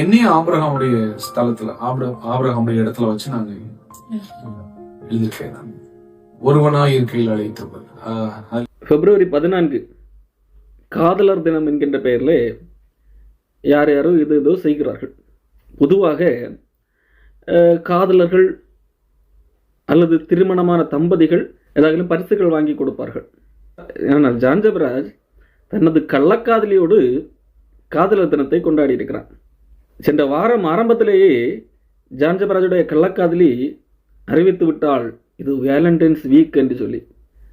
என்னையும் ஆபிரகாமுடைய ஸ்தலத்துல ஆபிரகாமுடைய இடத்துல வச்சு நாங்க எழுதியிருக்கேன். நான் ஒருவனா இருக்கையில் அழைத்தவர். ஆஹ் பிப்ரவரி பதினான்கு காதலர் தினம் என்கின்ற பெயரில் யார் யாரோ இது ஏதோ செய்கிறார்கள். பொதுவாக காதலர்கள் அல்லது திருமணமான தம்பதிகள் ஏதாவது பரிசுகள் வாங்கி கொடுப்பார்கள். ஆனால் ஜான்ஜபராஜ் தனது கள்ளக்காதலியோடு காதலர் தினத்தை கொண்டாடி இருக்கிறான் சென்ற வாரம் ஆரம்பத்திலேயே ஜான்ஜபராஜுடைய கள்ளக்காதலி அறிவித்து விட்டாள். இது வேலண்டைன்ஸ் வீக் என்று சொல்லி.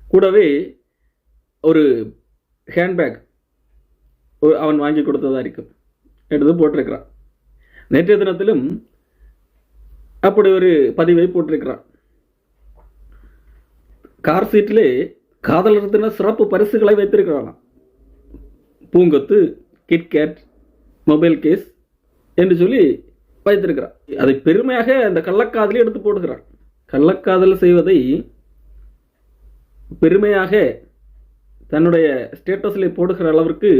கூடவே ஒரு ஹேண்ட்பேக் அவன் வாங்கி கொடுத்ததா இருக்கும். எடுத்து போட்டிருக்கிறான். நேற்றைய தினத்திலும் அப்படி ஒரு பதிவை போட்டிருக்கிறான். கார் சீட்டிலே காதலர் தின சிறப்பு பரிசுகளை வைத்திருக்கிறானாம் பூங்கொத்து கிட்கேட் மொபைல் கேஸ் என்று சொல்லி வைத்திருக்கிறான் அதை பெருமையாக அந்த கள்ளக்காதலி எடுத்து போடுகிறான் கள்ளக்காதல் செய்வதை பெருமையாக தன்னுடைய ஸ்டேட்டஸில் போடுகிற அளவிற்கு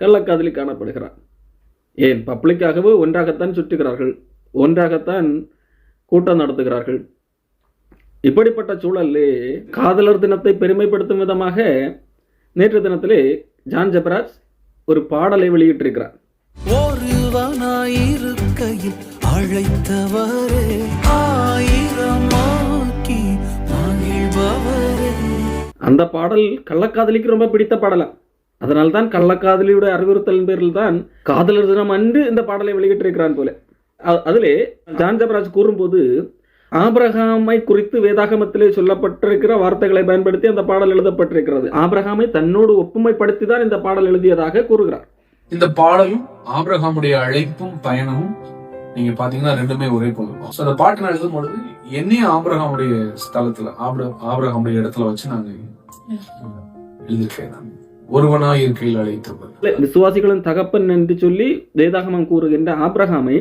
கள்ளக்காதலி காணப்படுகிறார். ஏன்? பப்ளிக்காகவே ஒன்றாகத்தான் சுற்றுகிறார்கள். ஒன்றாகத்தான் கூட்டம் நடத்துகிறார்கள். இப்படிப்பட்ட சூழலிலே காதலர் தினத்தை பெருமைப்படுத்தும் விதமாக நேற்று தினத்திலே ஜான் ஜபராஜ் ஒரு பாடலை வெளியிட்டிருக்கிறார். ஒருவனாயிருக்கையில் அழைத்தவரே ஆயிரமாக்கி மகிழ்பவரே. அந்த பாடல் கள்ளக்காதலிக்கு ரொம்ப பிடித்த பாடலாம் அதனால்தான் கள்ளக்காதலியுடைய அறிவுறுத்தலின் பேரில் தான் காதலர் தினம் அன்று இந்த பாடலை வெளியிட்டிருக்கிறான் போல. அதிலே ஜான் ஜபராஜ் கூறும்போது ஆபிரகாமை குறித்து வேதாகமத்திலே சொல்லப்பட்டிருக்கிற வார்த்தைகளை பயன்படுத்தி அந்த பாடல் எழுதப்பட்டிருக்கிறது. ஆபிரகாமை தன்னோடு ஒப்புமைப்படுத்தி தான் இந்த பாடல் எழுதியதாக கூறுகிறார். இந்த பாடலும் ஆபிரகாமுடைய அழைப்பும் பயணமும் நீங்க பாத்தீங்கன்னா ரெண்டுமே ஒரே போதும் ஸோ அந்த பாட்டு நான் எழுதும் பொழுது என்னையும் ஆபிரகாமுடைய ஸ்தலத்துல ஆபிர ஆபிரகாமுடைய இடத்துல வச்சு நாங்க எழுதியிருக்கேன் நான். ஒருவனா இருக்கையில் அழைத்தவர். விசுவாசிகளின் தகப்பன் என்று சொல்லி வேதாகமம் கூறுகின்ற ஆபிரகாமை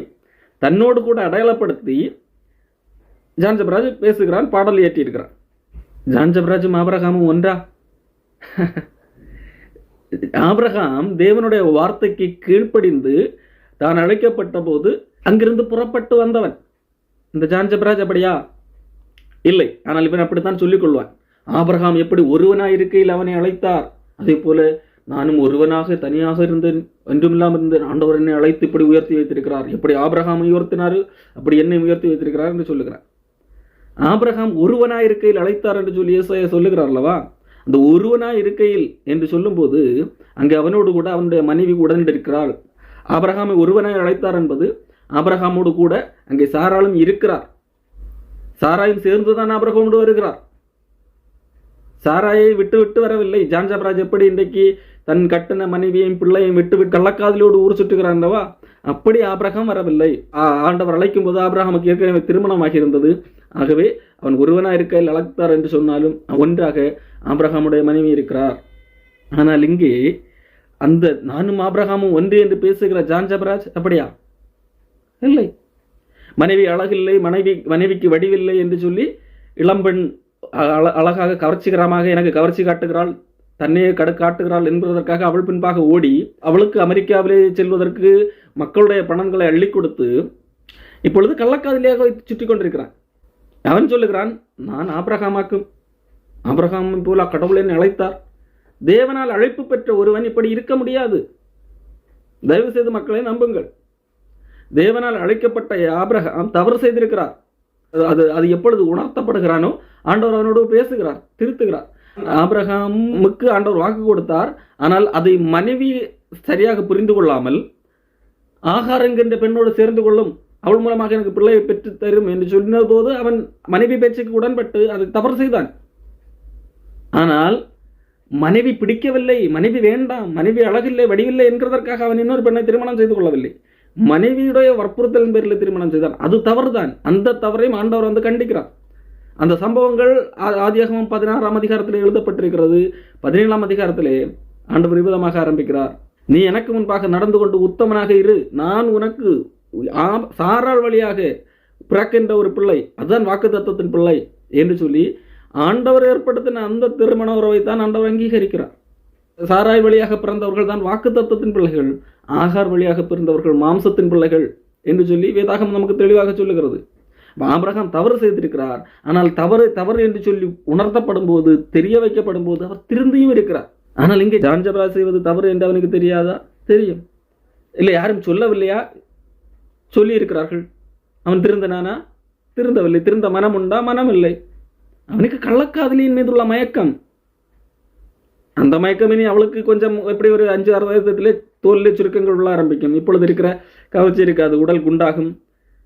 தன்னோடு கூட அடையாளப்படுத்தி ஜான் ஜபராஜ் பேசுகிறான் பாடல் இயற்றியிருக்கிறான். ஜான் ஜபராஜும் ஆபிரகாமும் ஒன்றா? ஆபிரகாம் தேவனுடைய வார்த்தைக்கு கீழ்ப்படிந்து தான் அழைக்கப்பட்ட போது அங்கிருந்து புறப்பட்டு வந்தவன். இந்த ஜான் ஜபராஜ் அப்படியா? இல்லை. ஆனால் இவன் அப்படித்தான் சொல்லிக் கொள்வான். ஆபிரகாம் எப்படி ஒருவனாய் இருக்கையில் அவனை அழைத்தார்? அதே போல நானும் ஒருவனாக தனியாக இருந்தேன். ஒன்றுமில்லாமல் இருந்தேன். ஆண்டவர் என்னை அழைத்து இப்படி உயர்த்தி வைத்திருக்கிறார். எப்படி ஆபிரகாம் உயர்த்தினாரு? அப்படி என்னை உயர்த்தி வைத்திருக்கிறார் என்று சொல்லுகிறார். ஆபிரகாம் ஒருவனாய் இருக்கையில் அழைத்தார் என்று சொல்லி ஏசாயா சொல்லுகிறார் அல்லவா? அந்த ஒருவனாய் இருக்கையில் என்று சொல்லும்போது அங்கே அவனோடு கூட அவனுடைய மனைவி உடனிருக்கிறாள். ஆபிரகாமை ஒருவனாய் அழைத்தார் என்பது ஆபரகாமோடு கூட அங்கே சாராலும் இருக்கிறார். சாராயும் சேர்ந்துதான் ஆபரகாமோடு வருகிறார். சாராயை விட்டு விட்டு வரவில்லை. ஜான்ஜபராஜ் எப்படி இன்றைக்கு தன் கட்டின மனைவியையும் பிள்ளையும் விட்டு விட்டு கள்ளக்காதலியோடு ஊர் சுற்றுகிறான் அப்படி ஆபிரகாம் வரவில்லை. ஆண்டவர் அழைக்கும் போது ஆபிரகாமுக்கு ஏற்கனவே திருமணமாகி இருந்தது. ஆகவே அவன் ஒருவனா இருக்கையில் அழைத்தார் என்று சொன்னாலும் ஒன்றாக ஆபிரகாமுடைய மனைவி இருக்கிறார். ஆனால் இங்கே அந்த நானும் ஆபிரகாமும் ஒன்று என்று பேசுகிற ஜான் ஜபராஜ் அப்படியா? இல்லை. மனைவி அழகில்லை மனைவி மனைவிக்கு வடிவில்லை என்று சொல்லி இளம்பெண் அழகாக கவர்ச்சிகரமாக எனக்கு கவர்ச்சி காட்டுகிறாள் தன்னையே கடு காட்டுகிறாள் என்பதற்காக அவள் பின்பாக ஓடி அவளுக்கு அமெரிக்காவிலே செல்வதற்கு மக்களுடைய பணங்களை அள்ளி கொடுத்து இப்பொழுது கள்ளக்காதலியாக சுற்றி கொண்டிருக்கிறான். அவன் சொல்லுகிறான் நான் ஆபிரகாமாக்கும் ஆபிரகாம் போல கடவுள் அழைத்தார். தேவனால் அழைப்பு பெற்ற ஒருவன் இப்படி இருக்க முடியாது. தயவு செய்து மக்களை நம்புங்கள். தேவனால் அழைக்கப்பட்ட ஆபிரகாம் தவறு செய்திருக்கிறார். அது- அது எப்பொழுது உணர்த்தப்படுகிறானோ ஆண்டவர் அவனோடு பேசுகிறார் திருத்துகிறார். ஆபிரகாமுக்கு ஆண்டவர் வாக்கு கொடுத்தார். ஆனால் அதை மனைவி சரியாக புரிந்து கொள்ளாமல் ஆகாரங்கின்ற பெண்ணோடு சேர்ந்து கொள்ளும் அவள் மூலமாக எனக்கு பிள்ளையை பெற்று தரும் என்று சொன்னபோது அவன் மனைவி பேச்சுக்கு உடன்பட்டு அதை தவறு செய்தான். ஆனால் மனைவி பிடிக்கவில்லை மனைவி வேண்டாம் மனைவி அழகில்லை வடிவில்லை என்கிறதற்காக அவன் இன்னொரு பெண்ணை திருமணம் செய்து கொள்ளவில்லை. மனைவியுடைய வற்புறுத்தலின் பேரில் திருமணம் செய்தான் அது தவறுதான். அந்த தவறையும் ஆண்டவர் வந்து கண்டிக்கிறார். அந்த சம்பவங்கள் ஆ- ஆதியாகமம் பதினாறாம் அதிகாரத்தில் எழுதப்பட்டிருக்கிறது. பதினேழாம் அதிகாரத்திலே ஆண்டவர் விபதமாக ஆரம்பிக்கிறார். நீ எனக்கு முன்பாக நடந்து கொண்டு உத்தமனாக இரு. நான் உனக்கு ஆ- சாராள் வழியாக பிறக்கின்ற ஒரு பிள்ளை அதுதான் வாக்குத்தத்தத்தின் பிள்ளை என்று சொல்லி ஆண்டவர் ஏற்படுத்தின அந்த திருமண உறவை தான் ஆண்டவர் அங்கீகரிக்கிறார். சாராய் வழியாக பிறந்தவர்கள் தான் வாக்குத்தத்தத்தின் பிள்ளைகள் ஆகார் வழியாக பிறந்தவர்கள் மாம்சத்தின் பிள்ளைகள் என்று சொல்லி வேதாகம் நமக்கு தெளிவாக சொல்லுகிறது. ஆபிரகாம் தவறு செய்திருக்கிறார். ஆனால் தவறு தவறு என்று சொல்லி உணர்த்தப்படும் போது தெரிய வைக்கப்படும் போது அவர் திருந்தியும் இருக்கிறார். ஆனால் இங்கே ஜான்ஜபரா செய்வது தவறு என்று அவனுக்கு தெரியாதா? தெரியும். இல்லை யாரும் சொல்லவில்லையா? சொல்லியிருக்கிறார்கள். அவன் திருந்தனானா? திருந்தவில்லை. திருந்த மனம் உண்டா? மனம் இல்லை அவனுக்கு கள்ளக்காதலியின் மீதுள்ள மயக்கம். அந்த மயக்கம் இனி அவளுக்கு கொஞ்சம் எப்படி ஒரு அஞ்சு ஆறு வயசத்திலே தோல்ல சுருக்கங்கள் உள்ள ஆரம்பிக்கும். இப்பொழுது இருக்கிற கவர்ச்சி இருக்காது உடல் குண்டாகும்.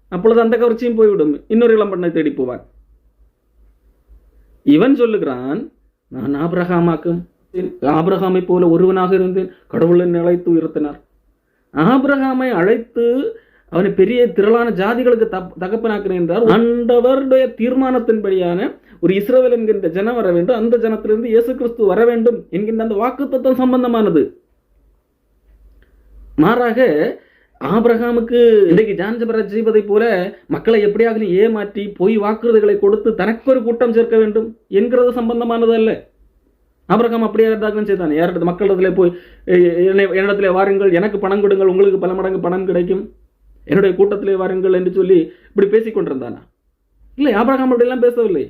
அப்பொழுது அந்த கவர்ச்சியும் போய்விடும். இன்னொரு இளம் பெண்ணை தேடி போவான். இவன் சொல்லுகிறான் நான் ஆபிரகாமாக்கும் ஆபிரகாமை போல ஒருவனாக இருந்தேன். கடவுளின் என்னை அழைத்து உயர்த்தினார். ஆபிரகாமை அழைத்து அவனை பெரிய திரளான ஜாதிகளுக்கு தப் தகப்பனாக்கினேன் என்றார். ஆண்டவருடைய தீர்மானத்தின்படியான ஒரு இஸ்ரோவேல் என்கின்ற ஜனம் வர வேண்டும். அந்த ஜனத்திலிருந்து இயேசு கிறிஸ்து வர வேண்டும் என்கின்ற அந்த வாக்குத்தத்தம் சம்பந்தமானது. மாறாக ஆபிரகாமுக்கு இன்றைக்கு ஜான்ஜபராஜ் செய்வதைப் போல மக்களை எப்படியாக ஏமாற்றி பொய் வாக்குறுதிகளை கொடுத்து தனக்கு ஒரு கூட்டம் சேர்க்க வேண்டும் என்கிறது சம்பந்தமானது அல்ல. ஆபிரகாம் அப்படியே இருந்தாலும் செய்தான் யாரிடத்து மக்களிடத்துல போய் என்னிடத்துல வாருங்கள் எனக்கு பணம் கொடுங்கள் உங்களுக்கு பல மடங்கு பணம் கிடைக்கும். என்னுடைய கூட்டத்திலே வாருங்கள் என்று சொல்லி இப்படி பேசிக் கொண்டிருந்தானா. இல்லை ஆபிரகாம் அப்படியெல்லாம் பேசவில்லை.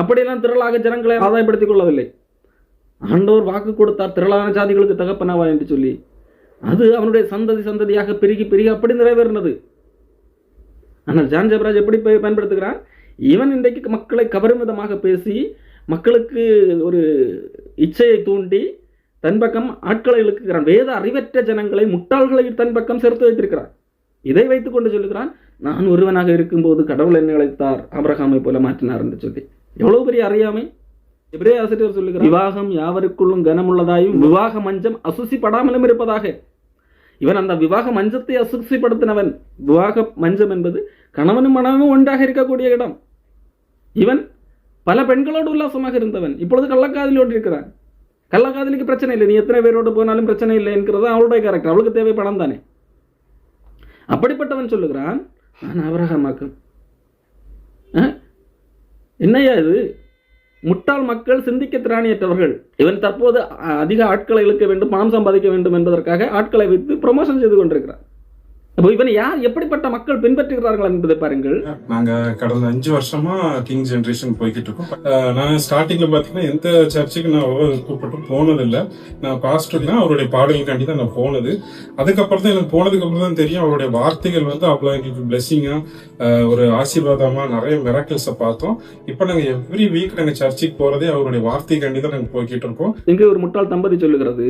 அப்படியெல்லாம் திரளாக ஜனங்களை ஆதாயப்படுத்திக் கொள்ளவில்லை. ஆண்டவர் வாக்கு கொடுத்தார் திரளான ஜாதிகளுக்கு தகப்பனாவா என்று சொல்லி. அது அவனுடைய சந்ததி சந்ததியாக பெருகி பெருகி அப்படி நிறைவேறினது. ஆனால் ஜான் ஜெபராஜ் எப்படி பயன்படுத்துகிறான்? இவன் இன்றைக்கு மக்களை கவரும் விதமாக பேசி மக்களுக்கு ஒரு இச்சையை தூண்டி தன் பக்கம் ஆட்களை இழுக்குகிறான் வேத அறிவற்ற ஜனங்களை முட்டாள்களை தன் பக்கம் சேர்த்து வைத்திருக்கிறான். இதை வைத்துக்கொண்டு சொல்லுகிறான் நான் ஒருவனாக இருக்கும்போது கடவுள் என்னை அழைத்தார் அப்ரஹாமை போல மாற்றினார் என்று சொல்லி. எவ்வளவு பெரிய அறியாமை? எப்படியே ஆசிரியர் சொல்லுகிறார் விவாகம் யாவருக்குள்ளும் கனமுள்ளதாயும் விவாக மஞ்சம் அசுசிப்படாமலும் இருப்பதாக. இவன் அந்த விவாக மஞ்சத்தை அசுசிப்படுத்தினவன். விவாக மஞ்சம் என்பது கணவனும் மனமும் ஒன்றாக இருக்கக்கூடிய இடம். இவன் பல பெண்களோடு உல்லாசமாக இருந்தவன். இப்பொழுது கள்ளக்காதலியோடு இருக்கிறான் கள்ளக்காதலிக்கு பிரச்சனை இல்லை. நீ எத்தனை பேரோடு போனாலும் பிரச்சனை இல்லை என்கிறது அவளுடைய கேரக்டர் அவளுக்கு தேவை பணம் தானே. அப்படிப்பட்டவன் சொல்லுகிறான் நான் அபரகமாக்கும் என்னையா இது? முட்டாள் மக்கள் சிந்திக்க திராணியற்றவர்கள். இவன் தற்போது அதிக ஆட்களை இழுக்க வேண்டும் பணம் சம்பாதிக்க வேண்டும் என்பதற்காக ஆட்களை வைத்து ப்ரொமோஷன் செய்து கொண்டிருக்கிறான். அப்போ இவன் யார் எப்படிப்பட்ட மக்கள் பின்பற்றுகிறார்கள் என்பதை பாருங்கள். நாங்க கடந்த அஞ்சு வருஷமா கிங் ஜெனரேஷன் போய்கிட்டு இருக்கோம். நான் ஸ்டார்டிங்ல பாத்தீங்கன்னா எந்த சர்ச்சுக்கு நான் கூப்பிட்டு போனது இல்ல நான் பாஸ்டர்னா அவருடைய பாடலுக்காண்டி தான் நான் போனது. அதுக்கப்புறம் தான் எனக்கு போனதுக்கு அப்புறம் தான் தெரியும் அவருடைய வார்த்தைகள் வந்து அவ்வளவு எங்களுக்கு பிளெஸிங்கா ஒரு ஆசீர்வாதமா நிறைய மிராக்கிள்ஸை பார்த்தோம். இப்போ நாங்க எவ்ரி வீக் நாங்க சர்ச்சுக்கு போறதே அவருடைய வார்த்தைக்காண்டி தான் நாங்க போய்கிட்டு இருக்கோம். இங்கே ஒரு முட்டாள் தம்பதி சொல்லுகிறது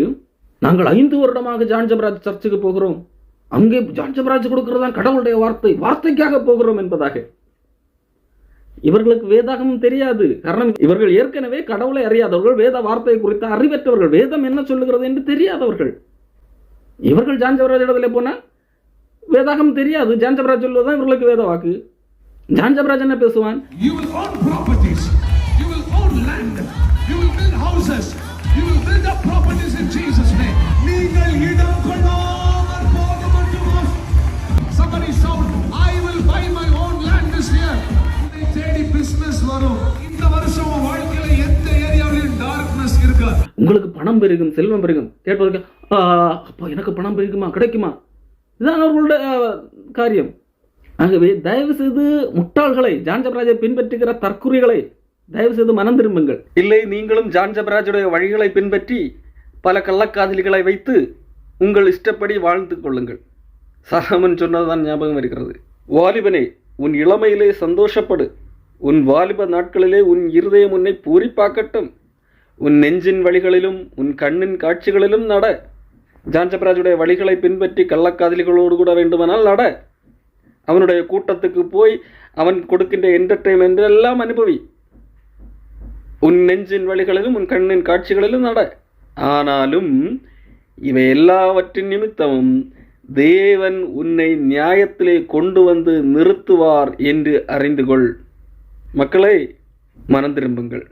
நாங்கள் ஐந்து வருடமாக ஜான் ஜபராஜ் சர்ச்சுக்கு போகிறோம். அங்கே ஜான்சபராஜ் கொடுக்கிறதா கடவுளுடைய வார்த்தை வார்த்தைக்காக போகிறோம் என்பதாக. இவர்களுக்கு வேதாகமும் தெரியாது. காரணம் இவர்கள் ஏற்கனவே கடவுளை அறியாதவர்கள் வேத வார்த்தை குறித்த அறிவற்றவர்கள் வேதம் என்ன சொல்லுகிறது என்று தெரியாதவர்கள். இவர்கள் ஜான்சபராஜ் இடத்துல போனால் வேதாகம் தெரியாது. ஜான் ஜபராஜ் சொல்வதுதான் இவர்களுக்கு வேத வாக்கு. ஜான்ஜபராஜ் என்ன பேசுவான்? You will own land. You will build houses. You will build up property. பணம் பெருகும் செல்வம் பெருகும். கேட்பதற்கு "ஆ, அப்பா எனக்கு பணம் பெருகுமா? கிடைக்குமா? இதுதான் அவர்களோட காரியம். ஆகவே தயவு செய்து முட்டாள்களை ஜான்ஜபராஜை பின்பற்றுகிற தற்குறிகளை தயவு செய்து மனம் திரும்புங்கள். இல்லை நீங்களும் ஜான்ஜபராஜுடைய வழிகளை பின்பற்றி பல கள்ளக்காதலிகளை வைத்து உங்கள் இஷ்டப்படி வாழ்ந்து கொள்ளுங்கள். சாலமன் சொன்னதுதான் ஞாபகம் இருக்கிறது. வாலிபனே உன் இளமையிலே சந்தோஷப்படு. உன் வாலிப நாட்களிலே உன் இருதயம் உன்னை பூரிப்பாக்கட்டும். உன் நெஞ்சின் வழிகளிலும் உன் கண்ணின் காட்சிகளிலும் நட. ஜான்சபராஜுடைய வழிகளை பின்பற்றி கள்ளக்காதலிகளோடு கூட வேண்டுமானால் நட. அவனுடைய கூட்டத்துக்கு போய் அவன் கொடுக்கின்ற என்டர்டைன்மெண்ட் எல்லாம் அனுபவி. உன் நெஞ்சின் வழிகளிலும் உன் கண்ணின் காட்சிகளிலும் நட. ஆனாலும் இவை எல்லாவற்றின் நிமித்தமும் தேவன் உன்னை நியாயத்திலே கொண்டு வந்து நிறுத்துவார் என்று அறிந்து கொள். மக்களை மனம் திரும்புங்கள்.